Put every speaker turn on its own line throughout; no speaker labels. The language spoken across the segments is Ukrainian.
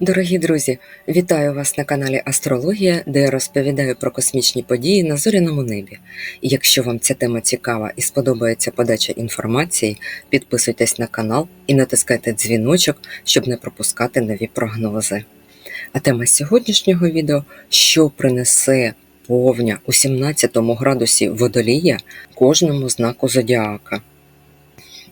Дорогі друзі, вітаю вас на каналі Астрологія, де я розповідаю про космічні події на зоряному небі. Якщо вам ця тема цікава і сподобається подача інформації, підписуйтесь на канал і натискайте дзвіночок, щоб не пропускати нові прогнози. А тема сьогоднішнього відео що принесе повня у 17 градусі водолія кожному знаку зодіака.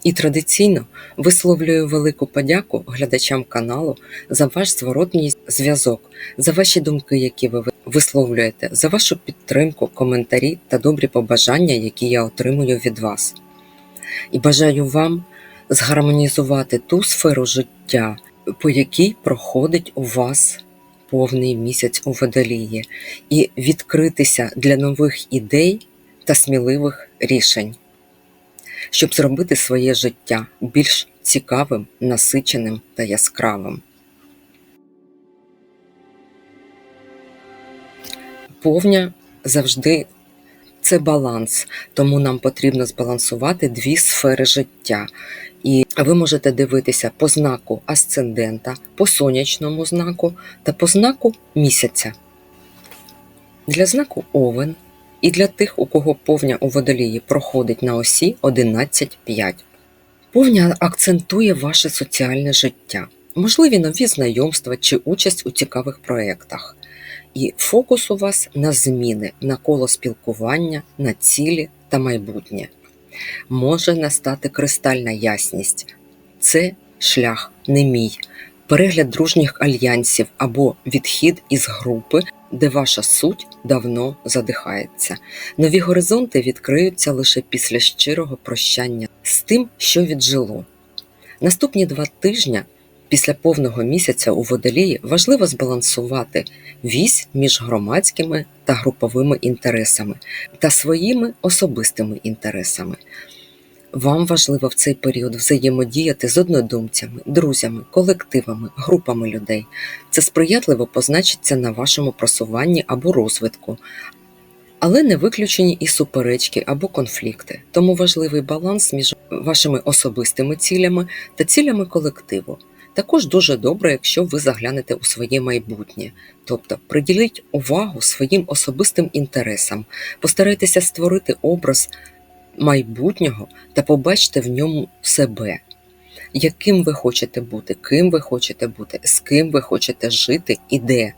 І традиційно висловлюю велику подяку глядачам каналу за ваш зворотній зв'язок, за ваші думки, які ви висловлюєте, за вашу підтримку, коментарі та добрі побажання, які я отримую від вас. І бажаю вам згармонізувати ту сферу життя, по якій проходить у вас повний місяць у водолії, і відкритися для нових ідей та сміливих рішень щоб зробити своє життя більш цікавим, насиченим та яскравим. Повня завжди це баланс, тому нам потрібно збалансувати дві сфери життя. І ви можете дивитися по знаку асцендента, по сонячному знаку та по знаку місяця. Для знаку Овен і для тих, у кого повня у водолії проходить на осі 11.5. Повня акцентує ваше соціальне життя, можливі нові знайомства чи участь у цікавих проєктах. І фокус у вас на зміни, на коло спілкування, на цілі та майбутнє. Може настати кристальна ясність. Це шлях не мій, перегляд дружніх альянсів або відхід із групи, де ваша суть давно задихається. Нові горизонти відкриються лише після щирого прощання з тим, що віджило. Наступні два тижні після повного місяця у водолії важливо збалансувати вісь між громадськими та груповими інтересами та своїми особистими інтересами. Вам важливо в цей період взаємодіяти з однодумцями, друзями, колективами, групами людей. Це сприятливо позначиться на вашому просуванні або розвитку, але не виключені і суперечки або конфлікти. Тому важливий баланс між вашими особистими цілями та цілями колективу. Також дуже добре, якщо ви заглянете у своє майбутнє, тобто приділіть увагу своїм особистим інтересам, постарайтеся створити образ майбутнього та побачте в ньому себе, яким ви хочете бути, ким ви хочете бути, з ким ви хочете жити і де.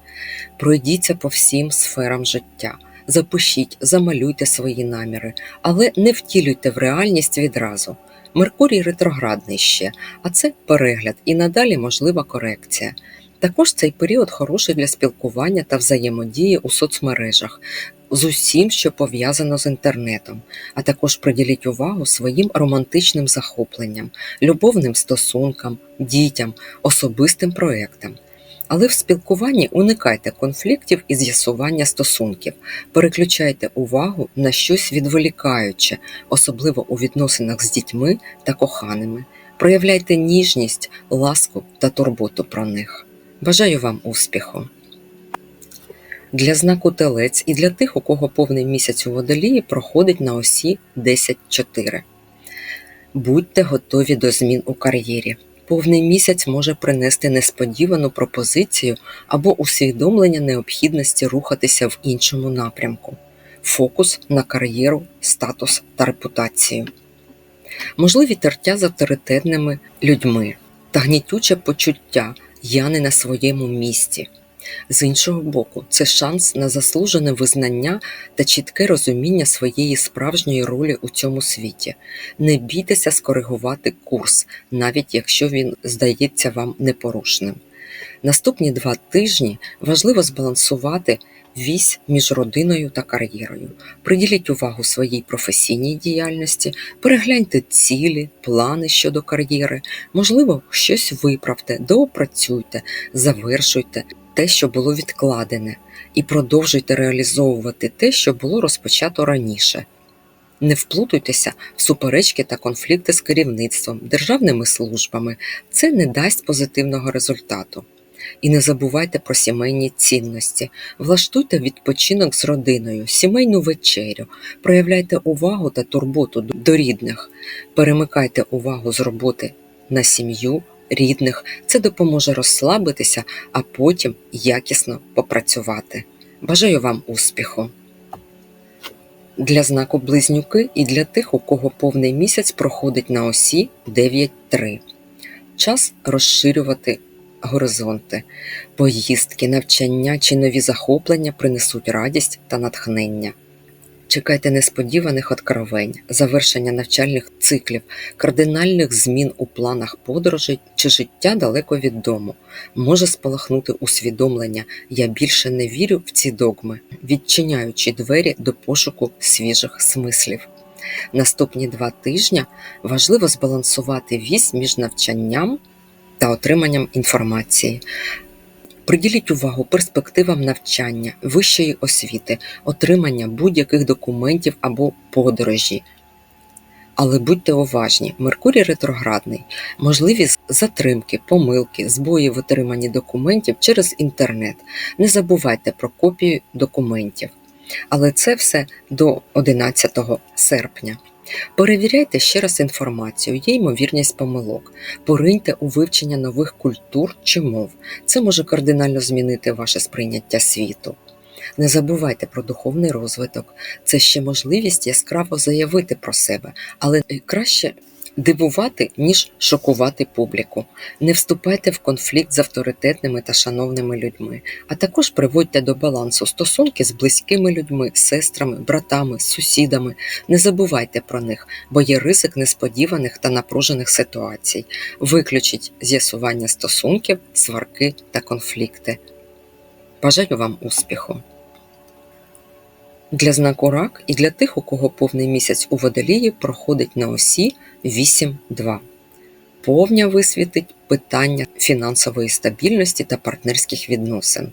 Пройдіться по всім сферам життя. Запишіть, замалюйте свої наміри, але не втілюйте в реальність відразу. Меркурій ретроградний ще, а це перегляд і надалі можлива корекція. Також цей період хороший для спілкування та взаємодії у соцмережах з усім, що пов'язано з інтернетом, а також приділіть увагу своїм романтичним захопленням, любовним стосункам, дітям, особистим проектам. Але в спілкуванні уникайте конфліктів і з'ясування стосунків, переключайте увагу на щось відволікаюче, особливо у відносинах з дітьми та коханими. Проявляйте ніжність, ласку та турботу про них. Бажаю вам успіху! Для знаку телець і для тих, у кого повний місяць у водолії проходить на осі 10-4. Будьте готові до змін у кар'єрі. Повний місяць може принести несподівану пропозицію або усвідомлення необхідності рухатися в іншому напрямку, фокус на кар'єру, статус та репутацію. Можливі тертя з авторитетними людьми та гнітюче почуття я не на своєму місці. З іншого боку, це шанс на заслужене визнання та чітке розуміння своєї справжньої ролі у цьому світі. Не бійтеся скоригувати курс, навіть якщо він здається вам непорушним. Наступні два тижні важливо збалансувати вісь між родиною та кар'єрою. Приділіть увагу своїй професійній діяльності, перегляньте цілі, плани щодо кар'єри, можливо, щось виправте, доопрацюйте, завершуйте те, що було відкладене, і продовжуйте реалізовувати те, що було розпочато раніше. Не вплутуйтеся в суперечки та конфлікти з керівництвом, державними службами, це не дасть позитивного результату. І не забувайте про сімейні цінності, влаштуйте відпочинок з родиною, сімейну вечерю, проявляйте увагу та турботу до рідних, перемикайте увагу з роботи на сім'ю, рідних. Це допоможе розслабитися, а потім якісно попрацювати. Бажаю вам успіху! Для знаку близнюки і для тих, у кого повний місяць проходить на осі 9.3. Час розширювати горизонти. Поїздки, навчання чи нові захоплення принесуть радість та натхнення. Чекайте несподіваних откровень, завершення навчальних циклів, кардинальних змін у планах подорожей чи життя далеко від дому. Може спалахнути усвідомлення Я більше не вірю в ці догми, відчиняючи двері до пошуку свіжих смислів. Наступні два тижні важливо збалансувати вісь між навчанням та отриманням інформації. Приділіть увагу перспективам навчання, вищої освіти, отримання будь-яких документів або подорожі. Але будьте уважні, Меркурій ретроградний, можливі затримки, помилки, збої в отриманні документів через інтернет. Не забувайте про копію документів. Але це все до 11 серпня. Перевіряйте ще раз інформацію, є ймовірність помилок. Пориньте у вивчення нових культур чи мов. Це може кардинально змінити ваше сприйняття світу. Не забувайте про духовний розвиток. Це ще можливість яскраво заявити про себе, але краще дивувати, ніж шокувати публіку. Не вступайте в конфлікт з авторитетними та шановними людьми, а також приводьте до балансу стосунки з близькими людьми, сестрами, братами, сусідами. Не забувайте про них, бо є ризик несподіваних та напружених ситуацій. Виключіть з'ясування стосунків, сварки та конфлікти. Бажаю вам успіху! Для знаку рак і для тих, у кого повний місяць у водолії проходить на осі 8.2. Повня висвітить питання фінансової стабільності та партнерських відносин.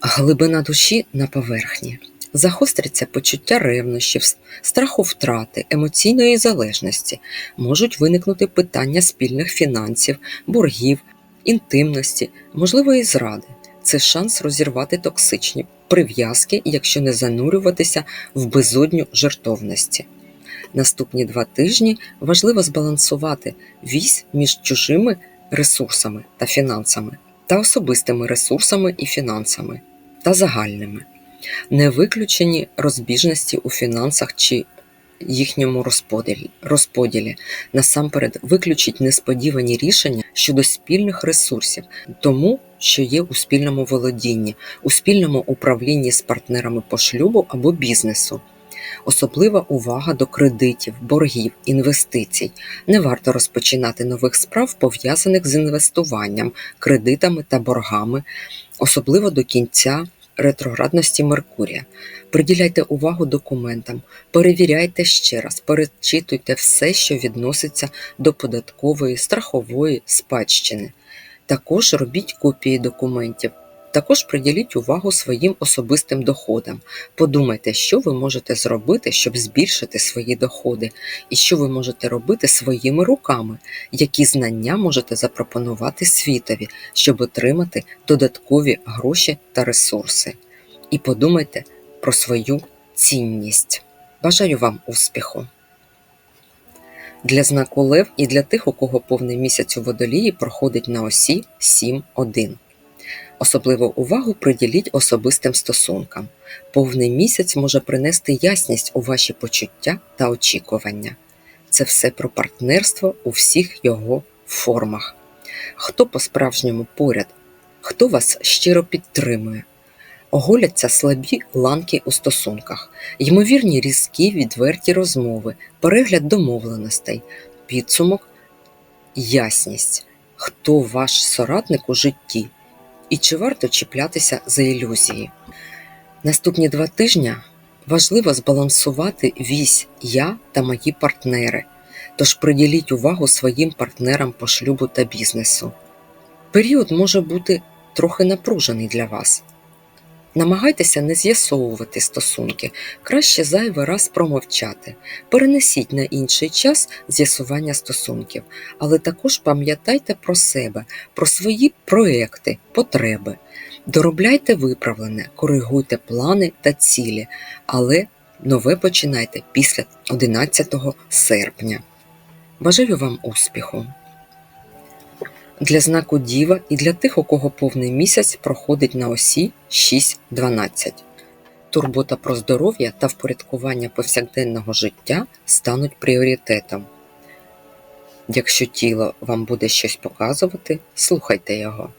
Глибина душі на поверхні. Загостряться почуття ревнощів, страху втрати, емоційної залежності, можуть виникнути питання спільних фінансів, боргів, інтимності, можливої зради. Це шанс розірвати токсичні прив'язки, якщо не занурюватися в безодню жертовності. Наступні два тижні важливо збалансувати вісь між чужими ресурсами та фінансами та особистими ресурсами і фінансами та загальними, не виключені розбіжності у фінансах чи їхньому розподілі. розподілі. Насамперед виключить несподівані рішення щодо спільних ресурсів, тому що є у спільному володінні, у спільному управлінні з партнерами по шлюбу або бізнесу. Особлива увага до кредитів, боргів, інвестицій. Не варто розпочинати нових справ, пов'язаних з інвестуванням, кредитами та боргами, особливо до кінця ретроградності Меркурія. Приділяйте увагу документам, перевіряйте ще раз, перечитуйте все, що відноситься до податкової, страхової спадщини. Також робіть копії документів. Також приділіть увагу своїм особистим доходам. Подумайте, що ви можете зробити, щоб збільшити свої доходи, і що ви можете робити своїми руками, які знання можете запропонувати світові, щоб отримати додаткові гроші та ресурси. І подумайте про свою цінність. Бажаю вам успіху! Для знаку Лев і для тих, у кого повний місяць у водолії проходить на осі 7.1. Особливу увагу приділіть особистим стосункам. Повний місяць може принести ясність у ваші почуття та очікування. Це все про партнерство у всіх його формах. Хто по-справжньому поряд, хто вас щиро підтримує. Оголяться слабі ланки у стосунках, ймовірні різкі відверті розмови, перегляд домовленостей, підсумок, ясність, хто ваш соратник у житті, і чи варто чіплятися за ілюзії. Наступні два тижні важливо збалансувати вісь я та мої партнери, тож приділіть увагу своїм партнерам по шлюбу та бізнесу. Період може бути трохи напружений для вас. Намагайтеся не з'ясовувати стосунки, краще зайвий раз промовчати. Перенесіть на інший час з'ясування стосунків, але також пам'ятайте про себе, про свої проекти, потреби. Доробляйте виправлене, коригуйте плани та цілі, але нове починайте після 11 серпня. Бажаю вам успіху! Для знаку Діва і для тих, у кого повний місяць проходить на осі 6-12. Турбота про здоров'я та впорядкування повсякденного життя стануть пріоритетом. Якщо тіло вам буде щось показувати, слухайте його.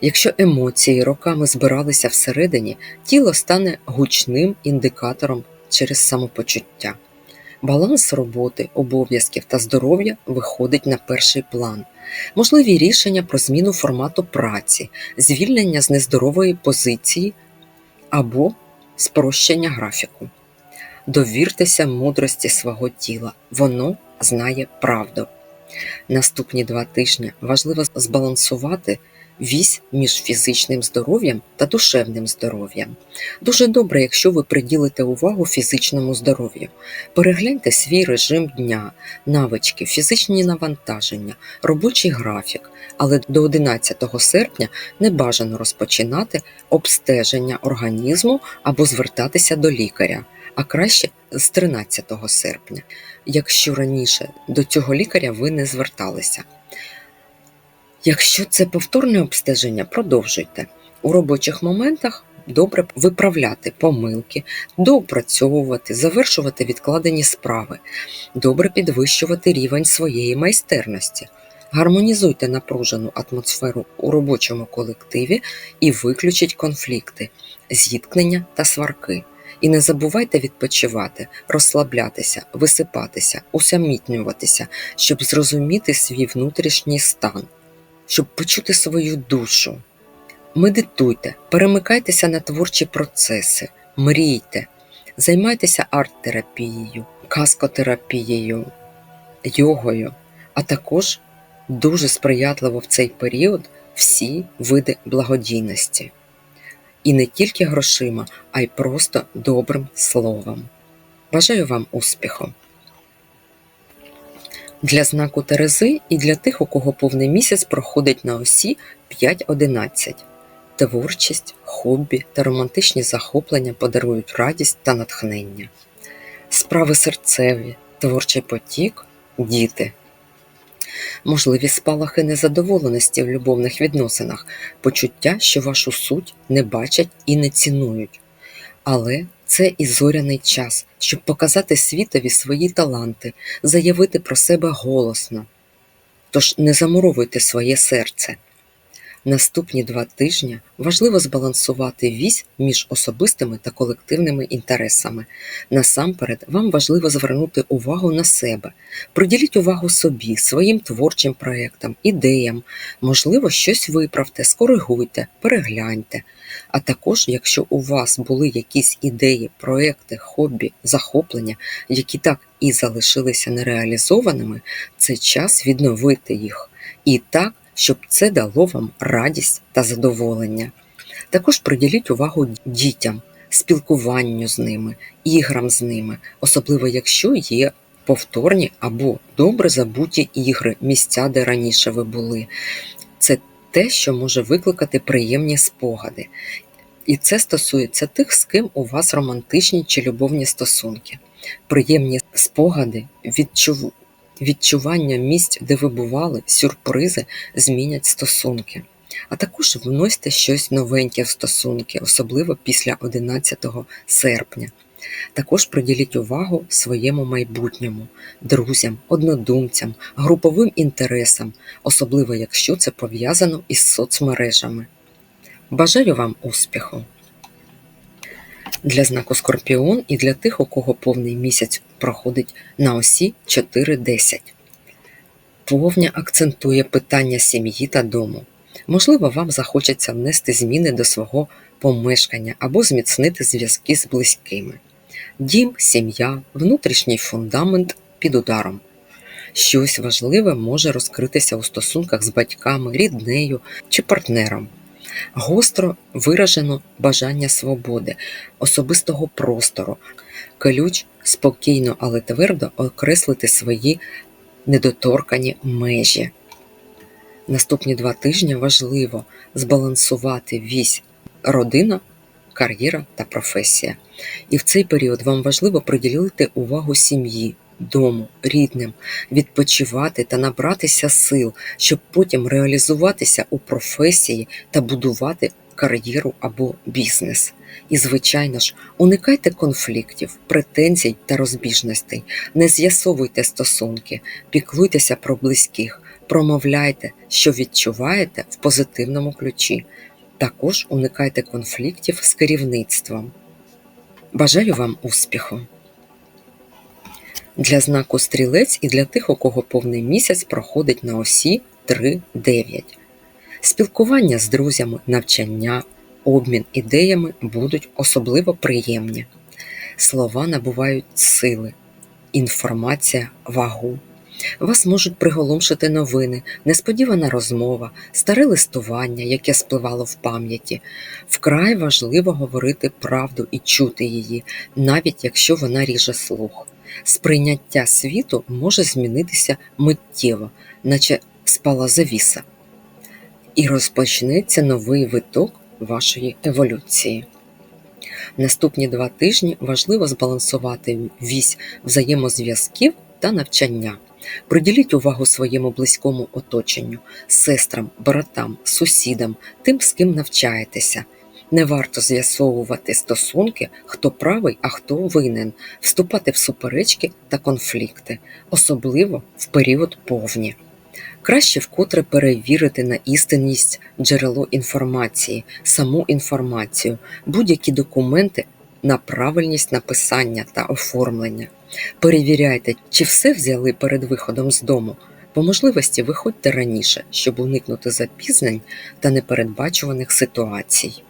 Якщо емоції роками збиралися всередині, тіло стане гучним індикатором через самопочуття. Баланс роботи, обов'язків та здоров'я виходить на перший план. Можливі рішення про зміну формату праці, звільнення з нездорової позиції або спрощення графіку. Довіртеся мудрості свого тіла, воно знає правду. Наступні два тижні важливо збалансувати вісь між фізичним здоров'ям та душевним здоров'ям. Дуже добре, якщо ви приділите увагу фізичному здоров'ю. Перегляньте свій режим дня, навички, фізичні навантаження, робочий графік, але до 11 серпня не бажано розпочинати обстеження організму або звертатися до лікаря, а краще з 13 серпня, якщо раніше до цього лікаря ви не зверталися. Якщо це повторне обстеження, продовжуйте. У робочих моментах добре виправляти помилки, доопрацьовувати, завершувати відкладені справи, добре підвищувати рівень своєї майстерності. Гармонізуйте напружену атмосферу у робочому колективі і виключіть конфлікти, зіткнення та сварки. І не забувайте відпочивати, розслаблятися, висипатися, усамітнюватися, щоб зрозуміти свій внутрішній стан щоб почути свою душу. Медитуйте, перемикайтеся на творчі процеси, мрійте, займайтеся арт-терапією, каскотерапією, йогою, а також дуже сприятливо в цей період всі види благодійності. І не тільки грошима, а й просто добрим словом. Бажаю вам успіху! Для знаку Терези і для тих, у кого повний місяць проходить на осі 5-11. Творчість, хобі та романтичні захоплення подарують радість та натхнення. Справи серцеві, творчий потік, діти. Можливі спалахи незадоволеності в любовних відносинах, почуття, що вашу суть не бачать і не цінують. Але це і зоряний час, щоб показати світові свої таланти, заявити про себе голосно. Тож не замуровуйте своє серце. Наступні два тижні важливо збалансувати вісь між особистими та колективними інтересами. Насамперед, вам важливо звернути увагу на себе, приділіть увагу собі, своїм творчим проєктам, ідеям, можливо, щось виправте, скоригуйте, перегляньте. А також, якщо у вас були якісь ідеї, проекти, хобі, захоплення, які так і залишилися нереалізованими, це час відновити їх. І так щоб це дало вам радість та задоволення. Також приділіть увагу дітям, спілкуванню з ними, іграм з ними, особливо якщо є повторні або добре забуті ігри, місця, де раніше ви були. Це те, що може викликати приємні спогади. І це стосується тих, з ким у вас романтичні чи любовні стосунки. Приємні спогади відчув відчування місць, де ви бували, сюрпризи змінять стосунки. А також вносьте щось новеньке в стосунки, особливо після 11 серпня. Також приділіть увагу своєму майбутньому, друзям, однодумцям, груповим інтересам, особливо якщо це пов'язано із соцмережами. Бажаю вам успіху! Для знаку Скорпіон і для тих, у кого повний місяць проходить на осі 4-10. Повня акцентує питання сім'ї та дому. Можливо, вам захочеться внести зміни до свого помешкання або зміцнити зв'язки з близькими. Дім, сім'я, внутрішній фундамент під ударом. Щось важливе може розкритися у стосунках з батьками, ріднею чи партнером. Гостро виражено бажання свободи, особистого простору, ключ спокійно, але твердо окреслити свої недоторкані межі. Наступні два тижні важливо збалансувати вісь родина, кар'єра та професія. І в цей період вам важливо приділити увагу сім'ї, дому, рідним, відпочивати та набратися сил, щоб потім реалізуватися у професії та будувати кар'єру або бізнес. І, звичайно ж, уникайте конфліктів, претензій та розбіжностей, не з'ясовуйте стосунки, піклуйтеся про близьких, промовляйте, що відчуваєте в позитивному ключі. Також уникайте конфліктів з керівництвом. Бажаю вам успіху! Для знаку стрілець і для тих, у кого повний місяць проходить на осі 3-9. Спілкування з друзями, навчання, обмін ідеями будуть особливо приємні. Слова набувають сили, інформація вагу. Вас можуть приголомшити новини, несподівана розмова, старе листування, яке спливало в пам'яті. Вкрай важливо говорити правду і чути її, навіть якщо вона ріже слух. Сприйняття світу може змінитися миттєво, наче спала завіса, і розпочнеться новий виток вашої еволюції. Наступні два тижні важливо збалансувати вісь взаємозв'язків та навчання. Приділіть увагу своєму близькому оточенню, сестрам, братам, сусідам, тим, з ким навчаєтеся. Не варто з'ясовувати стосунки, хто правий, а хто винен, вступати в суперечки та конфлікти, особливо в період повні. Краще вкотре перевірити на істинність джерело інформації, саму інформацію, будь-які документи на правильність написання та оформлення. Перевіряйте, чи все взяли перед виходом з дому. По можливості виходьте раніше, щоб уникнути запізнень та непередбачуваних ситуацій.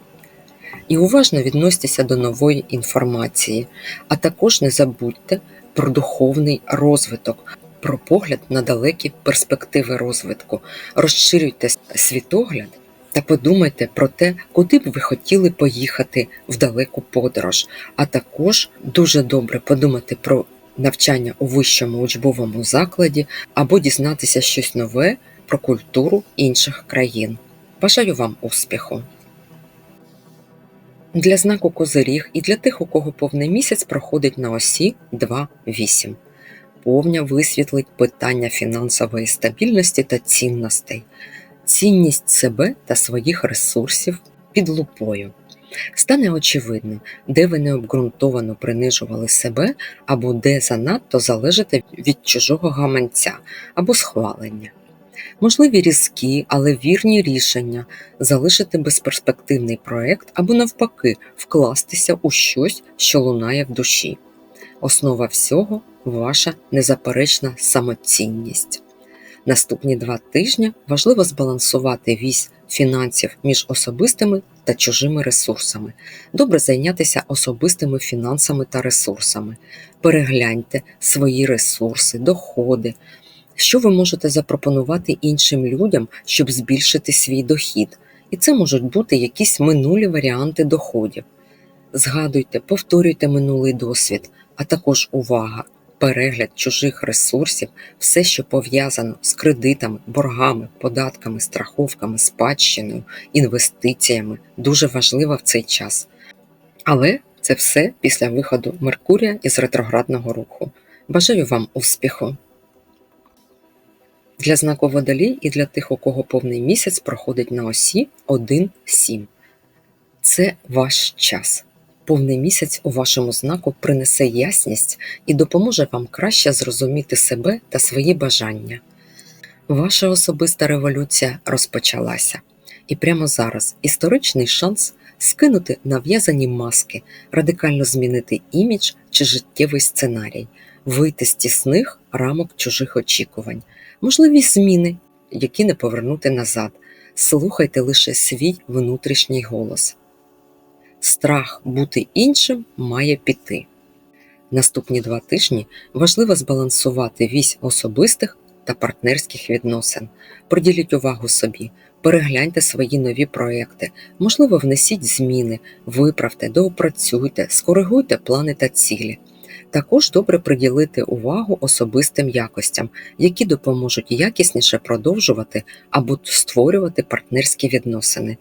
І уважно відносьтеся до нової інформації, а також не забудьте про духовний розвиток, про погляд на далекі перспективи розвитку. Розширюйте світогляд та подумайте про те, куди б ви хотіли поїхати в далеку подорож, а також дуже добре подумати про навчання у вищому учбовому закладі або дізнатися щось нове про культуру інших країн. Бажаю вам успіху! Для знаку Козиріг і для тих, у кого повний місяць проходить на осі 2-8. Повня висвітлить питання фінансової стабільності та цінностей, цінність себе та своїх ресурсів під лупою. Стане очевидно, де ви необґрунтовано принижували себе або де занадто залежите від чужого гаманця або схвалення. Можливі різкі, але вірні рішення залишити безперспективний проект або навпаки вкластися у щось, що лунає в душі. Основа всього ваша незаперечна самоцінність. Наступні два тижні важливо збалансувати вісь фінансів між особистими та чужими ресурсами, добре зайнятися особистими фінансами та ресурсами. Перегляньте свої ресурси, доходи, що ви можете запропонувати іншим людям, щоб збільшити свій дохід. І це можуть бути якісь минулі варіанти доходів. Згадуйте, повторюйте минулий досвід, а також увага, перегляд чужих ресурсів, все, що пов'язано з кредитами, боргами, податками, страховками, спадщиною, інвестиціями, дуже важливо в цей час. Але це все після виходу Меркурія із ретроградного руху. Бажаю вам успіху! Для знаку Водолій і для тих, у кого повний місяць проходить на осі 1-7. Це ваш час. Повний місяць у вашому знаку принесе ясність і допоможе вам краще зрозуміти себе та свої бажання. Ваша особиста революція розпочалася, і прямо зараз історичний шанс скинути нав'язані маски, радикально змінити імідж чи життєвий сценарій, вийти з тісних рамок чужих очікувань, можливі зміни, які не повернути назад. Слухайте лише свій внутрішній голос. Страх бути іншим має піти. Наступні два тижні важливо збалансувати вісь особистих та партнерських відносин. Приділіть увагу собі, перегляньте свої нові проекти, можливо, внесіть зміни, виправте, доопрацюйте, скоригуйте плани та цілі. Також добре приділити увагу особистим якостям, які допоможуть якісніше продовжувати або створювати партнерські відносини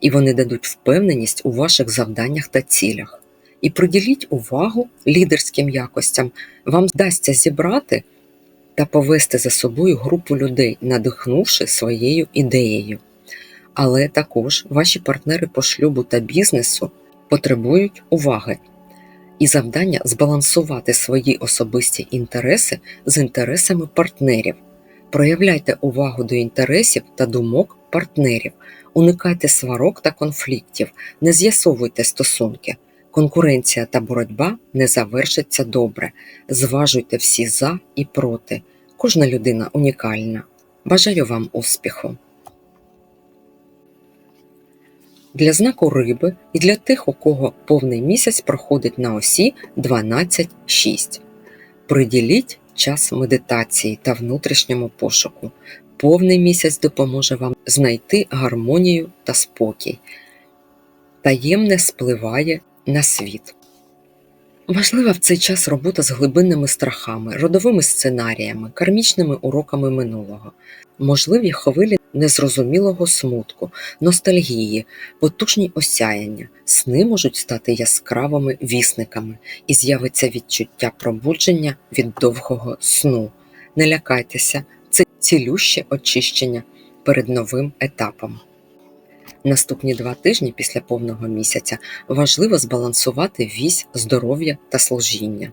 і вони дадуть впевненість у ваших завданнях та цілях. І приділіть увагу лідерським якостям. Вам вдасться зібрати та повести за собою групу людей, надихнувши своєю ідеєю. Але також ваші партнери по шлюбу та бізнесу потребують уваги і завдання збалансувати свої особисті інтереси з інтересами партнерів. Проявляйте увагу до інтересів та думок партнерів, уникайте сварок та конфліктів, не з'ясовуйте стосунки. Конкуренція та боротьба не завершаться добре. Зважуйте всі за і проти. Кожна людина унікальна. Бажаю вам успіху! Для знаку риби і для тих, у кого повний місяць проходить на осі 12-6. Приділіть час медитації та внутрішньому пошуку. Повний місяць допоможе вам знайти гармонію та спокій. Таємне спливає на світ. Важлива в цей час робота з глибинними страхами, родовими сценаріями, кармічними уроками минулого, можливі хвилі незрозумілого смутку, ностальгії, потужні осяяння. Сни можуть стати яскравими вісниками і з'явиться відчуття пробудження від довгого сну. Не лякайтеся, це цілюще очищення перед новим етапом. Наступні два тижні після повного місяця важливо збалансувати вісь здоров'я та служіння.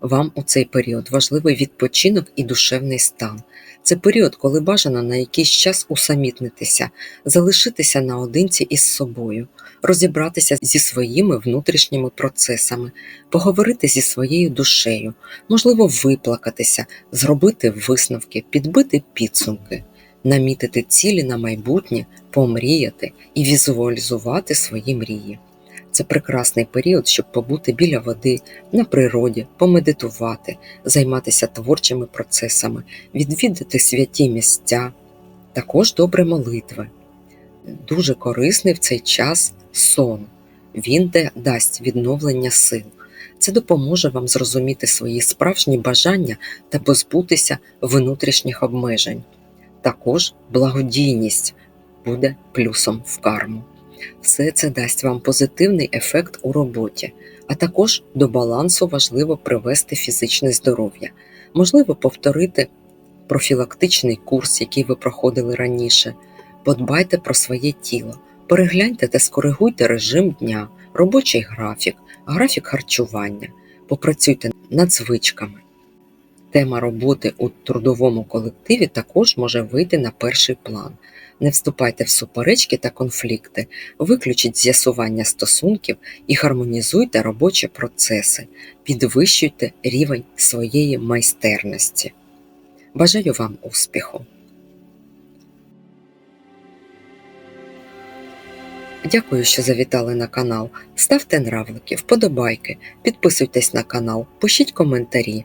Вам у цей період важливий відпочинок і душевний стан. Це період, коли бажано на якийсь час усамітнитися, залишитися наодинці із собою, розібратися зі своїми внутрішніми процесами, поговорити зі своєю душею, можливо, виплакатися, зробити висновки, підбити підсумки, намітити цілі на майбутнє, помріяти і візуалізувати свої мрії. Це прекрасний період, щоб побути біля води, на природі, помедитувати, займатися творчими процесами, відвідати святі місця, також добре молитви. Дуже корисний в цей час сон. Він де дасть відновлення сил. Це допоможе вам зрозуміти свої справжні бажання та позбутися внутрішніх обмежень. Також благодійність буде плюсом в карму. Все це дасть вам позитивний ефект у роботі, а також до балансу важливо привести фізичне здоров'я, можливо, повторити профілактичний курс, який ви проходили раніше. Подбайте про своє тіло, перегляньте та скоригуйте режим дня, робочий графік, графік харчування, попрацюйте над звичками. Тема роботи у трудовому колективі також може вийти на перший план. Не вступайте в суперечки та конфлікти, виключіть з'ясування стосунків і гармонізуйте робочі процеси, підвищуйте рівень своєї майстерності. Бажаю вам успіху! Дякую, що завітали на канал. Ставте нравлики, вподобайки, підписуйтесь на канал, пишіть коментарі,